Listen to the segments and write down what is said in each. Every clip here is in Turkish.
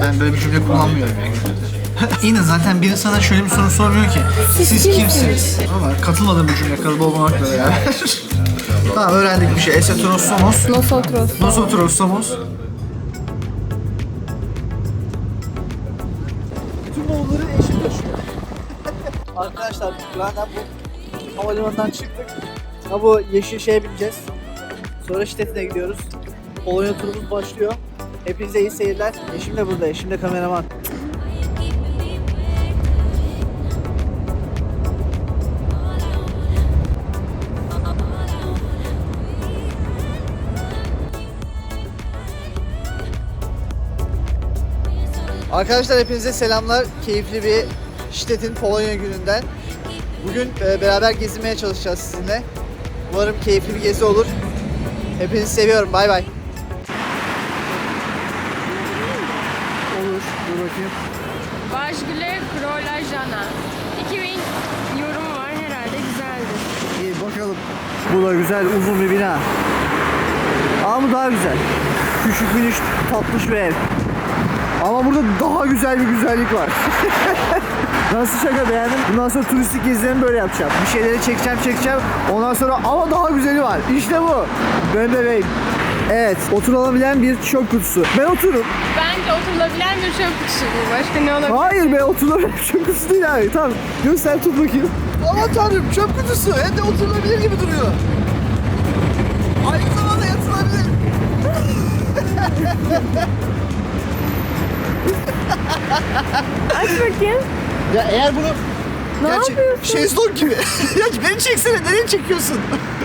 Ben böyle bir cümle kullanmıyorum. Yine zaten biri sana şöyle bir soru sormuyor ki. Siz, kimsiniz? Ama katılmadığım bir cümle kalıbı olmamakla beraber. tamam öğrendik bir şey. Eseteros somos. Nosotros. Nosotros somos. Bütün oğulları eşit taşıyor. Arkadaşlar benden bu havalimanından çıktık. Ha bu yeşil şeye bineceğiz. Sonra Şitet'e gidiyoruz. Polonya turumuz başlıyor. Hepinize iyi seyirler. Eşim de burada. Eşim de kameraman. Arkadaşlar hepinize selamlar. Keyifli bir Şitet'in Polonya gününden. Bugün e, beraber gezinmeye çalışacağız sizinle. Umarım keyifli bir gezi olur. Hepinizi seviyorum. Bay bay. Bakalım. Bu da güzel uzun bir bina. Ama bu daha güzel. Küçük miniş tatlış bir ev. Ama burada daha güzel bir güzellik var. Nasıl şaka beğendin? Bundan sonra turistik gezilerimi böyle yapacağım. Bir şeyleri çekeceğim çekeceğim. Ondan sonra ama daha güzeli var. İşte bu. Ben bebeğim. Evet, oturulabilen bir çöp kutusu. Ben otururum. Bence oturulabilen bir çöp kutusu bu. Başka ne olabilir? Hayır be oturulabilen bir çöp kutusu değil abi. Tamam, göster tut bakayım. Aman tanrım çöp kutusu. Hem de oturulabilir gibi duruyor. Aynı zamanda yatılabilir. Aç bakayım. Ya eğer bunu Ne Gerçi yapıyorsun? Şezlong gibi. ya beni çeksene nereye çekiyorsun?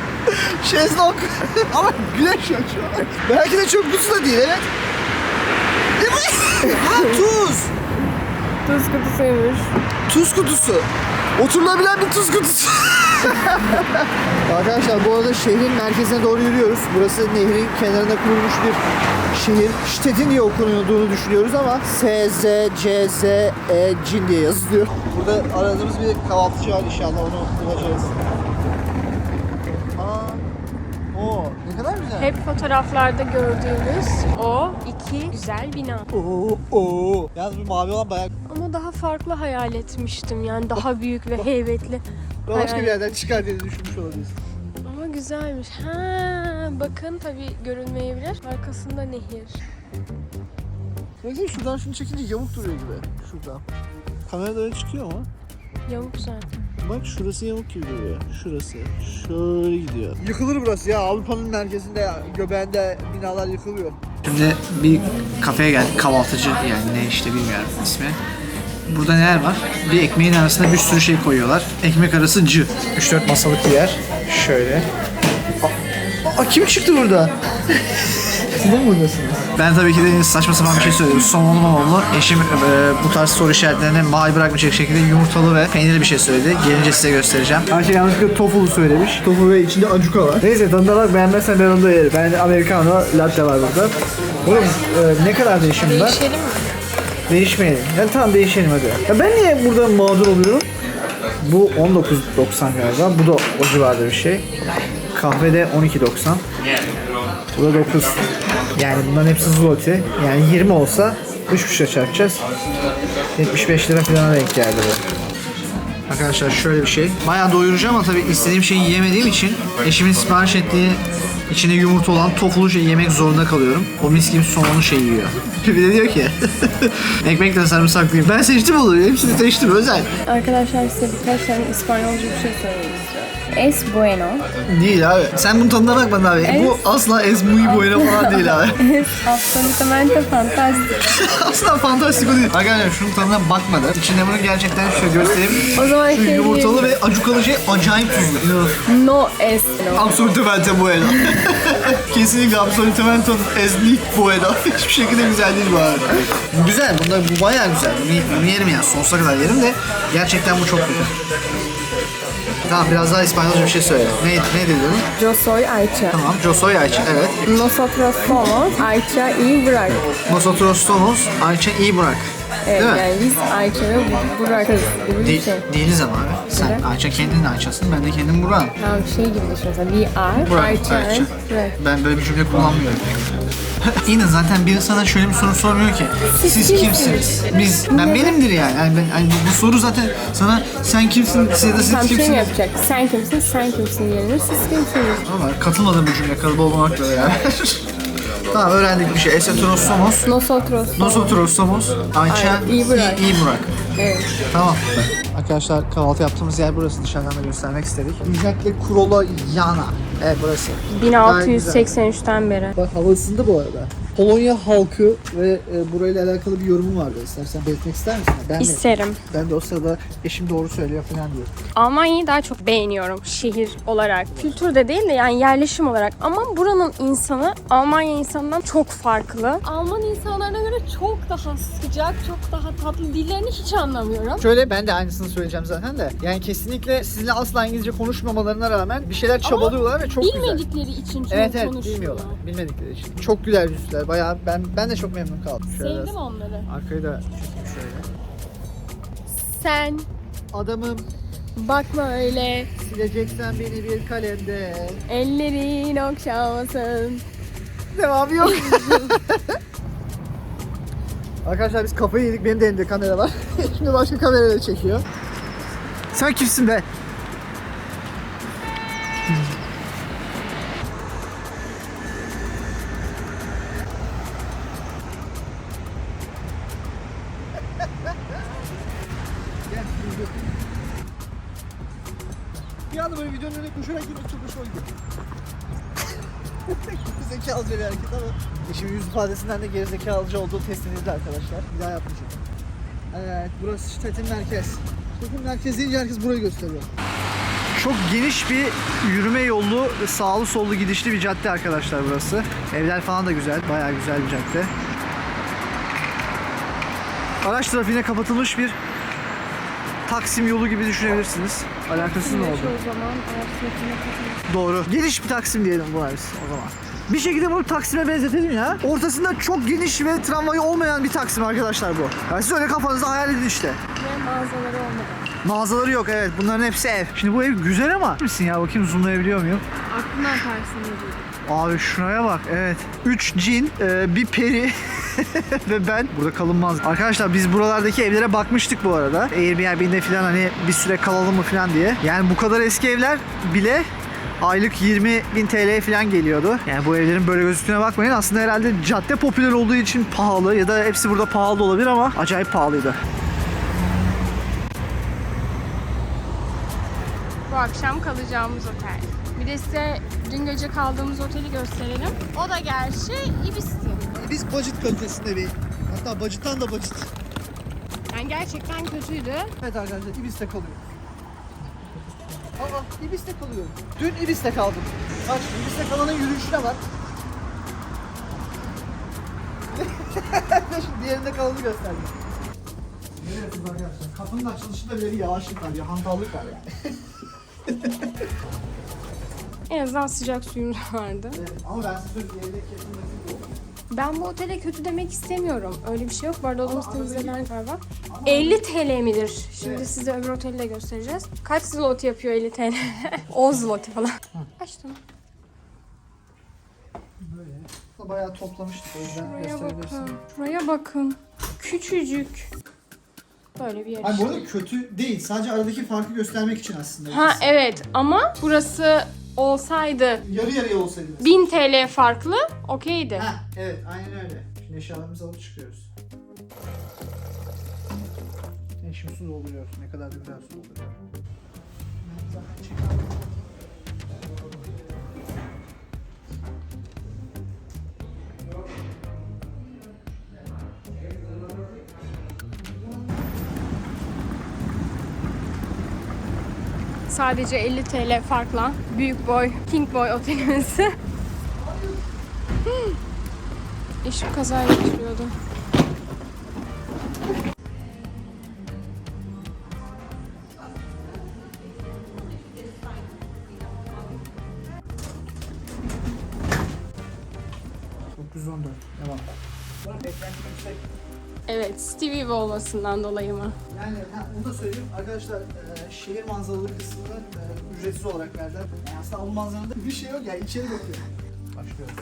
Şezlong. Ama güneş yok şu an. Belki de çöp kutusu da değil evet. Ne bu? ha tuz. Tuz kutusuymuş. Tuz kutusu. Oturulabilen bir tuz kutusu. Arkadaşlar bu arada şehrin merkezine doğru yürüyoruz. Burası nehrin kenarında kurulmuş bir şehir. Ştetin diye okunuyorduğunu düşünüyoruz ama S, Z, C, Z, E, Cin diye yazılıyor. Burada aradığımız bir kahvaltıcı var inşallah onu bulacağız. Aa, o ne kadar güzel. Hep fotoğraflarda gördüğümüz o iki güzel bina. Oo, oo. Yalnız bu mavi olan bayağı Ama daha farklı hayal etmiştim. Yani daha büyük ve heybetli. başka bir yerden çıkar diye düşünmüş olabiliriz. Ama güzelmiş. Ha, bakın tabii görünmeyebilir. Arkasında nehir. Baksana şuradan şunu çekince yamuk duruyor gibi. Şuradan. Kamerada öyle çıkıyor ama. Yamuk zaten. Bak şurası yamuk gibi duruyor. Şurası. Şöyle gidiyor. Yıkılır burası ya. Avrupa'nın merkezinde göbeğinde binalar yıkılıyor. Şimdi bir kafeye geldik. Kahvaltıcı yani ne işte bilmiyorum ismi. Burada neler var? Bir ekmeğin arasına bir sürü şey koyuyorlar. Ekmek arası cı. 3-4 masalık bir yer. Şöyle. Aa, aa, kim çıktı burada? Siz de mi buradasınız? Ben tabii ki de saçma sapan bir şey söylüyorum. Somonlu mamonlu. Eşim e, bu tarz soru işaretlerine mal bırakmayacak şekilde yumurtalı ve peynirli bir şey söyledi. Gelince size göstereceğim. Ayşe yanlışlıkla tofulu söylemiş. Tofu ve içinde acuka var. Neyse tadına bak beğenmezsen ben onu da yerim. Ben americano latte var burada. Oğlum e, ne kadar değişim var? Değişelim mi? Değişmeyelim. Yani tamam değişelim hadi. Ya ben niye burada mağdur oluyorum? Bu 19.90 galiba. Bu da o civarda bir şey. Kahve de 12.90. Bu da 9. Yani bunların hepsi zloty. Yani 20 olsa 3 kuşa çarpacağız. 75 lira falan denk geldi bu. Arkadaşlar şöyle bir şey. Bayağı doyurucu ama tabii istediğim şeyi yiyemediğim için eşimin sipariş ettiği içinde yumurta olan tofulu şey yemek zorunda kalıyorum. O mis gibi somonlu şey yiyor. Bir de diyor ki ekmekle sarımsaklıyım. Ben seçtim onu. Hepsini seçtim özel. Arkadaşlar size birkaç tane İspanyolca bir şey söylemek istiyorum. Es bueno. Değil abi. Sen bunun tadına bakmadın abi. Bu asla es muy bueno falan değil abi. Es absolutamente fantástico. asla fantastik o değil. Arkadaşlar şunun tadına bakmadı. İçinde bunu gerçekten şöyle göstereyim. O zaman Şu şey yumurtalı ve acukalı şey acayip tuzlu. No es no. Absolutamente bueno. Kesinlikle absolutamente es nicht bueno. Hiçbir şekilde güzel değil bu arada. Güzel. Bunda bu bayağı güzel. Bunu, bunu yerim yani. Sonsuza kadar yerim de gerçekten bu çok güzel. Tamam biraz daha İspanyolca bir şey söyle. Ne, ne dedin? Yo soy Ayça. Tamam. Yo soy Ayça. Evet. Nosotros somos Ayça y Burak. Nosotros somos Ayça iyi bırak. Evet, Değil mi? yani biz Ayça ve gibi bir Değil, şey. değiliz ama abi. Sen Neden? Ayça kendinin Ayça'sın, ben de kendim Burak'ım. Tamam şey gibi düşün mesela. We are Burak, Ayça Ayça. and Burak. Ben böyle bir cümle kullanmıyorum. Yine zaten biri sana şöyle bir soru sormuyor ki. Siz kimsiniz? Biz, ben benimdir yani. yani, ben, yani bu, bu soru zaten sana sen kimsin, siz da siz Tam şey mi kimsiniz? yapacak? Sen kimsin, sen kimsin yerine siz kimsiniz? Ama katılmadım bu cümle kalıbı olmamakla beraber. Tamam öğrendik bir şey. Eseteros somos. Nosotros. Nosotros somos. Ayça, Aynen, iyi Burak. iyi, Burak. Evet. Tamam. Arkadaşlar kahvaltı yaptığımız yer burası. Dışarıdan da göstermek istedik. Nijakle Kurolo Yana. Evet burası. Gayet güzel. 1683'ten beri. Bak hava ısındı bu arada. Polonya halkı ve e, burayla alakalı bir yorumum vardı. İstersen belirtmek ister misin? Ben de, İsterim. ben de o sırada eşim doğru söylüyor falan diyor. Almanya'yı daha çok beğeniyorum şehir olarak. Kültürde değil de yani yerleşim olarak. Ama buranın insanı Almanya insanından çok farklı. Alman insanlarına göre çok daha sıcak, çok daha tatlı. Dillerini hiç anlamıyorum. Şöyle ben de aynısını söyleyeceğim zaten de. Yani kesinlikle sizinle asla İngilizce konuşmamalarına rağmen bir şeyler çabalıyorlar ve çok güzel. Bilmedikleri için çünkü Evet evet konuşuyorlar. bilmiyorlar. Bilmedikleri için. Çok güler yüzlüler. Bayağı ben ben de çok memnun kaldım. Şöyle Sevdim onları. Arkayı da çekeyim şöyle. Sen Adamım bakma öyle, sileceksen beni bir kalemde. ellerin okşamasın. Devamı yok. Arkadaşlar biz kafayı yedik. Benim de elimde kamera var. Şimdi başka kamerayla çekiyor. Sen kimsin be? Anda böyle videonun önüne koşarak girmek çok hoşuma gidiyor. Zekalıca bir hareket ama eşimin yüz ifadesinden de gerizekalıcı olduğu test edildi arkadaşlar. Bir daha yapmayacağım. Evet burası Stettin Merkez. Stettin Merkez deyince herkes burayı gösteriyor. Çok geniş bir yürüme yolu sağlı sollu gidişli bir cadde arkadaşlar burası. Evler falan da güzel. Bayağı güzel bir cadde. Araç trafiğine kapatılmış bir Taksim yolu gibi düşünebilirsiniz. Alakasız ne oldu? Doğru. Geniş bir Taksim diyelim bu biz o zaman. Bir şekilde bunu Taksim'e benzetelim ya. Ortasında çok geniş ve tramvayı olmayan bir Taksim arkadaşlar bu. Yani siz öyle kafanızda hayal edin işte. Ve mağazaları olmadan. Mağazaları yok evet. Bunların hepsi ev. Şimdi bu ev güzel ama misin ya bakayım zoomlayabiliyor muyum? Aklına atarsın dedi. Abi şuraya bak evet. 3 cin, e, bir peri ve ben. Burada kalınmaz. Arkadaşlar biz buralardaki evlere bakmıştık bu arada. Airbnb'de falan hani bir süre kalalım mı falan diye. Yani bu kadar eski evler bile aylık 20 bin TL falan geliyordu. Yani bu evlerin böyle gözüktüğüne bakmayın. Aslında herhalde cadde popüler olduğu için pahalı ya da hepsi burada pahalı olabilir ama acayip pahalıydı. Bu akşam kalacağımız otel. Bir de size dün gece kaldığımız oteli gösterelim. O da gerçi Ibis'ti. Biz budget kalitesinde bir hatta budget'tan da budget. Yani gerçekten kötüydü. Evet arkadaşlar Ibis'te kalıyor. Aa Ibis'te kalıyor. Dün Ibis'te kaldım. Bak Ibis'te kalanın yürüyüşüne bak. şimdi diğerinde kalanı gösterdim. Görüyorsunuz arkadaşlar. Kapının açılışında bile bir yavaşlık var, bir hantallık var yani. En azından sıcak suyumuz vardı. Evet, ama ben size diğerinde kesin Ben bu otele kötü demek istemiyorum. Öyle bir şey yok. Bu arada odamız temizlenen bak. 50 TL midir? Şimdi size öbür oteli de göstereceğiz. Kaç zloty yapıyor 50 TL? 10 zloty falan. Açtım. Böyle. Bayağı toplamıştık o yüzden gösterebilirsin. bakın. Buraya bakın. Küçücük. Böyle bir yer Hayır bu arada kötü değil. Sadece aradaki farkı göstermek için aslında. Ha evet ama burası olsaydı Yarı yarıya olsaydı. 1000 TL farklı okeydi. Ha, evet aynen öyle. Şimdi eşyalarımızı alıp çıkıyoruz. Eşim su dolduruyor. Ne kadar da güzel su dolduruyor. Ben zaten çekiyorum. Sadece 50 TL farkla büyük boy King Boy otelimiz. Eşim kaza geçiriyordu. Çok 914. Devam. Beklenti yüksek. Evet, Stevie olmasından dolayı mı? Yani ha, onu da söyleyeyim arkadaşlar e, şehir manzaralı kısmını e, ücretsiz olarak verdiler. Yani aslında bu manzarada bir şey yok ya içeri bakıyor. Başlıyoruz.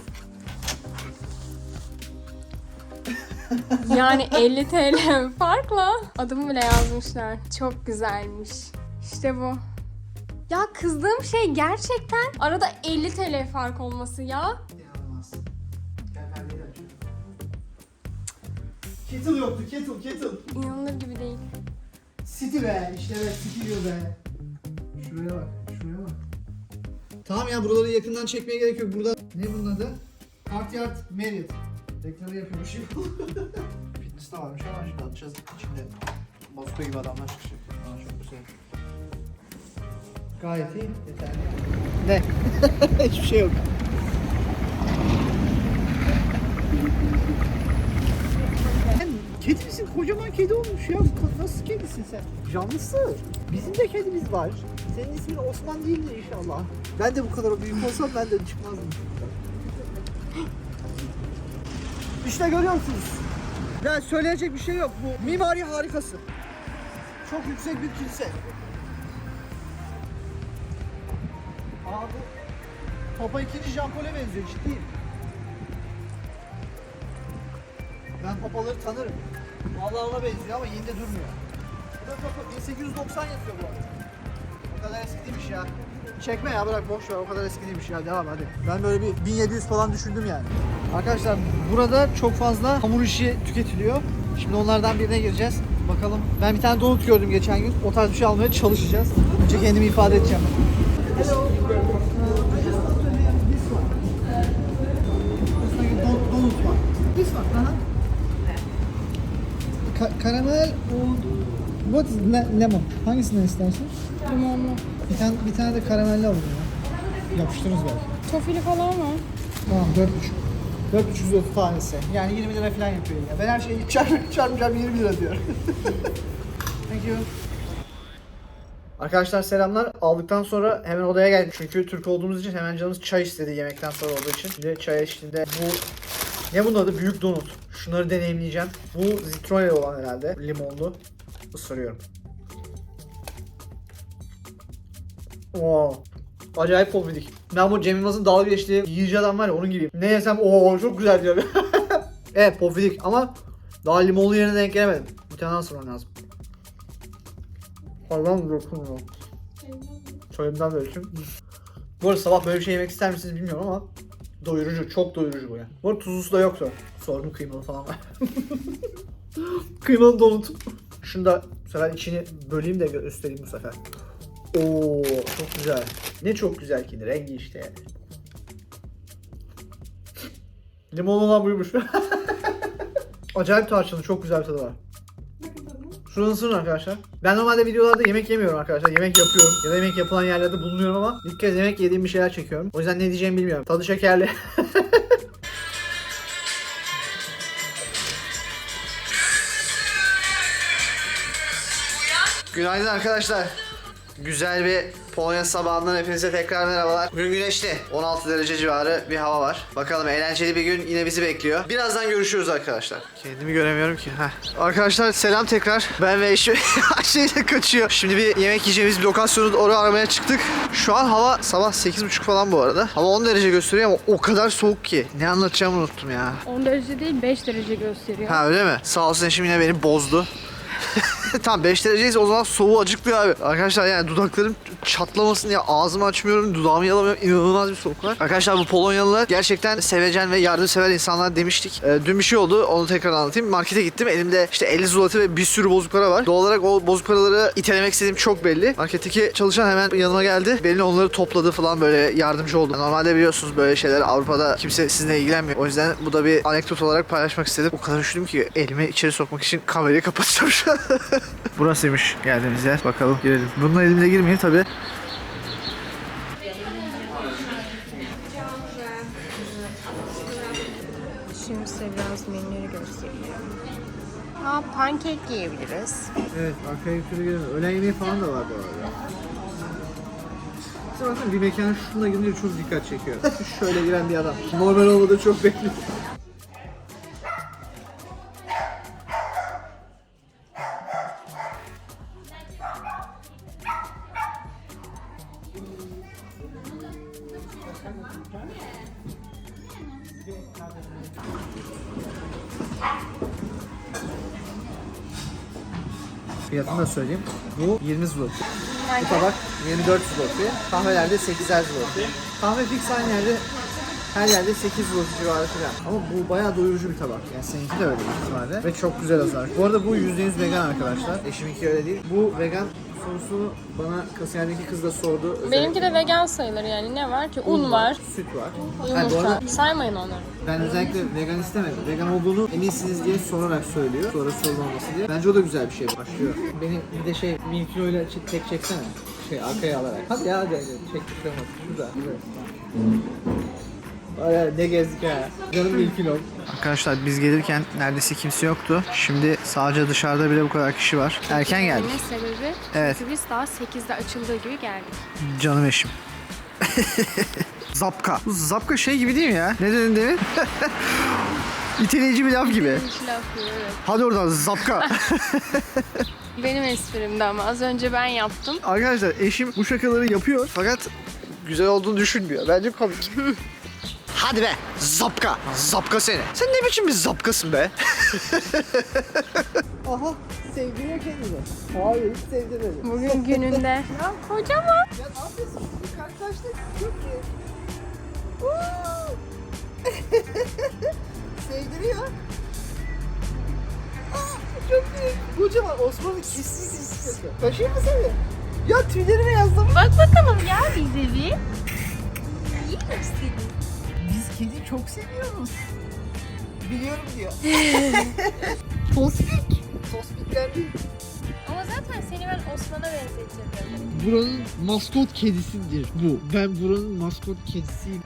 Yani 50 TL farkla adımı bile yazmışlar. Çok güzelmiş. İşte bu. Ya kızdığım şey gerçekten arada 50 TL fark olması ya. İnanılmaz. Gel perdeyi aç. Kettle yoktu kettle kettle. İnanılır gibi değil. City be işte evet City diyor be. Şuraya bak şuraya bak. Tamam ya buraları yakından çekmeye gerek yok. Burada ne bunun adı? Courtyard Marriott. Reklamı yapıyormuş gibi. Fitness de varmış ama şimdi atacağız içinde. Bozkır gibi adamlar çıkacak. Aa, çok güzel. Gayet iyi. Yeterli. Ne? Hiçbir şey yok. Sen kedi misin? Kocaman kedi olmuş ya. Nasıl kedisin sen? Canlısı. Bizim de kedimiz var. Senin ismin Osman değil de inşallah. Ben de bu kadar büyük olsam ben de çıkmazdım. İşte görüyor musunuz? Ya söyleyecek bir şey yok. Bu mimari harikası. Çok yüksek bir kilise. Aa Papa 2. Jean Paul'e benziyor ciddiyim. Ben papaları tanırım. Vallahi ona benziyor ama yine de durmuyor. Bu da papa 1890 yazıyor bu arada. O kadar eski değilmiş ya. Çekme ya bırak boş ver o kadar eski değilmiş ya devam hadi. Ben böyle bir 1700 falan düşündüm yani. Arkadaşlar burada çok fazla hamur işi tüketiliyor. Şimdi onlardan birine gireceğiz. Bakalım. Ben bir tane donut gördüm geçen gün. O tarz bir şey almaya çalışacağız. Önce kendimi ifade edeceğim. What is le- lemon? Hangisinden istersin? Limonlu. Bir tane, bir tane de karamelli alalım ya. Yapıştırırız belki. Tofili falan mı? Tamam 4,5. 4,5 tanesi. Yani 20 lira falan yapıyor ya. Ben her şeyi çarpı çarpacağım 20 lira diyor. Thank you. Arkadaşlar selamlar. Aldıktan sonra hemen odaya geldik. Çünkü Türk olduğumuz için hemen canımız çay istedi yemekten sonra olduğu için. Şimdi çay eşliğinde bu ne bunun adı? Büyük donut. Şunları deneyimleyeceğim. Bu zitrone olan herhalde. Limonlu. Isırıyorum. Oo. Acayip pofidik. Ben bu Cem Yılmaz'ın dalga geçtiği yiyici adam var ya onun gibiyim. Ne yesem o çok güzel diyor. evet pofidik ama daha limonlu yerine denk gelemedim. Bir tane daha ısırmam lazım. Hayvan dokunmuyor. Soyumdan böyle için. Bu arada sabah böyle bir şey yemek ister misiniz bilmiyorum ama doyurucu, çok doyurucu bu ya. Bu arada tuzlusu da yoktu. Sordum kıymalı falan var. kıymalı donut. Şunu da bu sefer içini böleyim de göstereyim bu sefer. Oo çok güzel. Ne çok güzel ki rengi işte yani. Limon olan buymuş. Acayip tarçınlı çok güzel bir tadı var. Şunu ısırın arkadaşlar. Ben normalde videolarda yemek yemiyorum arkadaşlar. Yemek yapıyorum ya da yemek yapılan yerlerde bulunuyorum ama ilk kez yemek yediğim bir şeyler çekiyorum. O yüzden ne diyeceğimi bilmiyorum. Tadı şekerli. Günaydın arkadaşlar. Güzel bir Polonya sabahından hepinize tekrar merhabalar. Bugün güneşli. 16 derece civarı bir hava var. Bakalım eğlenceli bir gün yine bizi bekliyor. Birazdan görüşürüz arkadaşlar. Kendimi göremiyorum ki. Heh. Arkadaşlar selam tekrar. Ben ve eşim Ayşe kaçıyor. Şimdi bir yemek yiyeceğimiz bir lokasyonu oraya aramaya çıktık. Şu an hava sabah 8.30 falan bu arada. Hava 10 derece gösteriyor ama o kadar soğuk ki. Ne anlatacağımı unuttum ya. 10 derece değil 5 derece gösteriyor. Ha öyle mi? Sağ olsun eşim yine beni bozdu. tamam 5 dereceyiz o zaman soğuğu acıklıyor abi. Arkadaşlar yani dudaklarım çatlamasın diye ağzımı açmıyorum, dudağımı yalamıyorum. İnanılmaz bir soğuk var. Arkadaşlar bu Polonyalılar gerçekten sevecen ve yardımsever insanlar demiştik. Ee, dün bir şey oldu onu tekrar anlatayım. Markete gittim elimde işte 50 zloty ve bir sürü bozuk para var. Doğal olarak o bozuk paraları itelemek istediğim çok belli. Marketteki çalışan hemen yanıma geldi. Beni onları topladı falan böyle yardımcı oldu. Normalde biliyorsunuz böyle şeyler Avrupa'da kimse sizinle ilgilenmiyor. O yüzden bu da bir anekdot olarak paylaşmak istedim. O kadar üşüdüm ki elimi içeri sokmak için kamerayı kapatacağım şu an. Burasıymış geldiğimiz yer. Bakalım girelim. Bununla elimle girmeyeyim tabi. Şimdi size biraz menüleri göstereceğim. Aa, pankek yiyebiliriz. Evet arkaya yukarı girelim. Öğlen yemeği falan da var bu arada. Bakın bir mekana şununla girince çok dikkat çekiyor. Şöyle giren bir adam. Normal olmadı çok bekliyor. Fiyatını da söyleyeyim. Bu 20 zloty. Bu tabak 24 zloty. Kahvelerde 8'er zloty. Kahve fix aynı yerde her yerde 8 zloty civarı falan. Ama bu bayağı doyurucu bir tabak. Yani seninki de öyle büyük ihtimalle. Ve çok güzel hazırlanmış. Bu arada bu %100 vegan arkadaşlar. Eşiminki öyle değil. Bu vegan sorusunu bana kasiyerdeki kız da sordu. Özellikle Benimki de vegan sayılır yani. Ne var ki? Un, var, Süt var. Ha, bu yumurta. arada Saymayın onları. ben özellikle vegan istemedim. Vegan olduğunu eminsiniz diye sorarak söylüyor. Sonra sorun olması diye. Bence o da güzel bir şey başlıyor. Benim bir de şey bir kiloyla çek, tek çeksene. Şey arkaya alarak. Hadi ya hadi hadi. Çek bir şey olmaz. Şurada. Ne gezdik ha. Canım bir kilo. Arkadaşlar biz gelirken neredeyse kimse yoktu. Şimdi sadece dışarıda bile bu kadar kişi var. Erken geldik. sebebi Evet. çünkü biz daha 8'de açıldığı gibi geldik. Canım eşim. Zapka. Bu zapka şey gibi değil mi ya? Ne dedin demin? İteleyici bir laf gibi. Hiç laf yok, evet. Hadi oradan zapka. Benim esprimdi ama az önce ben yaptım. Arkadaşlar eşim bu şakaları yapıyor fakat güzel olduğunu düşünmüyor. Bence komik. Hadi be zapka. Zapka seni. Sen ne biçim bir zapkasın be? Aha sevdiriyor kendini. Hayır hiç sevdirmedi. Bugün gününde. ya kocaman. Ya ne yapıyorsun? Karşılaştık. Çok iyi. Sevdiriyor. Aa, Çok iyi. Kocaman Osman'ın kesin istiyordu. Taşıyayım mı seni? Ya tüylerime yazdım. Bak bakalım ya bize bir. İyi misin? Biz kedi çok seviyoruz. Biliyorum diyor. Tospik. Tospikler değil. Ama zaten seni ben Osman'a benzetirdim. Buranın maskot kedisidir bu. Ben buranın maskot kedisiyim.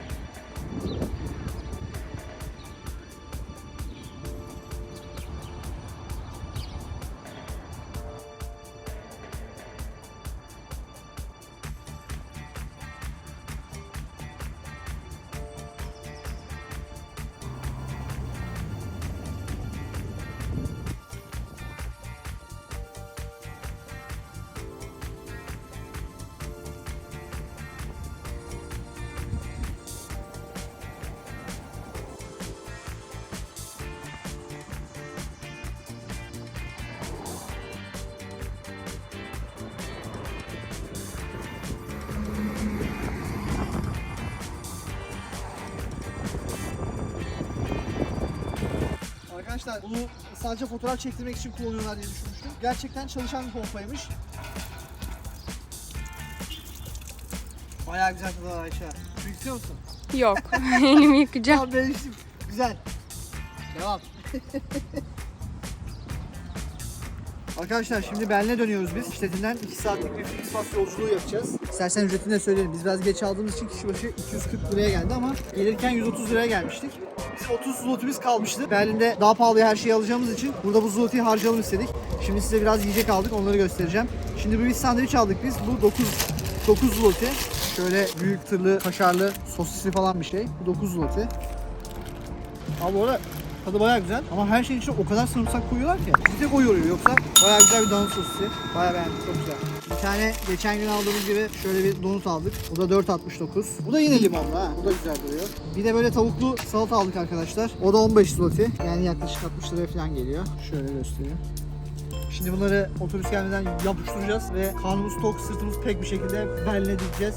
Arkadaşlar bunu sadece fotoğraf çektirmek için kullanıyorlar diye düşünmüştüm. Gerçekten çalışan bir pompaymış. Bayağı güzel tadı Ayşe. Su istiyor musun? Yok. Elimi yıkayacağım. Tamam ben içtim. Güzel. Devam. Arkadaşlar şimdi Berlin'e dönüyoruz biz. İşletinden 2 saatlik bir Flixbus yolculuğu yapacağız. İstersen ücretini de söyleyelim. Biz biraz geç aldığımız için kişi başı 240 liraya geldi ama gelirken 130 liraya gelmiştik. Bizim 30 zlotimiz kalmıştı. Berlin'de daha pahalıya her şeyi alacağımız için burada bu zlotiyi harcayalım istedik. Şimdi size biraz yiyecek aldık onları göstereceğim. Şimdi bir sandviç aldık biz. Bu 9 9 zloty. Şöyle büyük tırlı, kaşarlı, sosisli falan bir şey. Bu 9 zloty. Abi bu arada tadı bayağı güzel ama her şeyin içine o kadar sarımsak koyuyorlar ki bir tek o yoruyor yoksa bayağı güzel bir donut sosisi. Bayağı beğendim çok güzel. Bir tane geçen gün aldığımız gibi şöyle bir donut aldık. Bu da 4.69. Bu da yine limonlu ha. Bu da güzel duruyor. Bir de böyle tavuklu salata aldık arkadaşlar. O da 15 zloty. Yani yaklaşık 60 liraya falan geliyor. Şöyle göstereyim. Şimdi bunları otobüs gelmeden yapıştıracağız ve karnımız tok, sırtımız pek bir şekilde Berlin'e gideceğiz.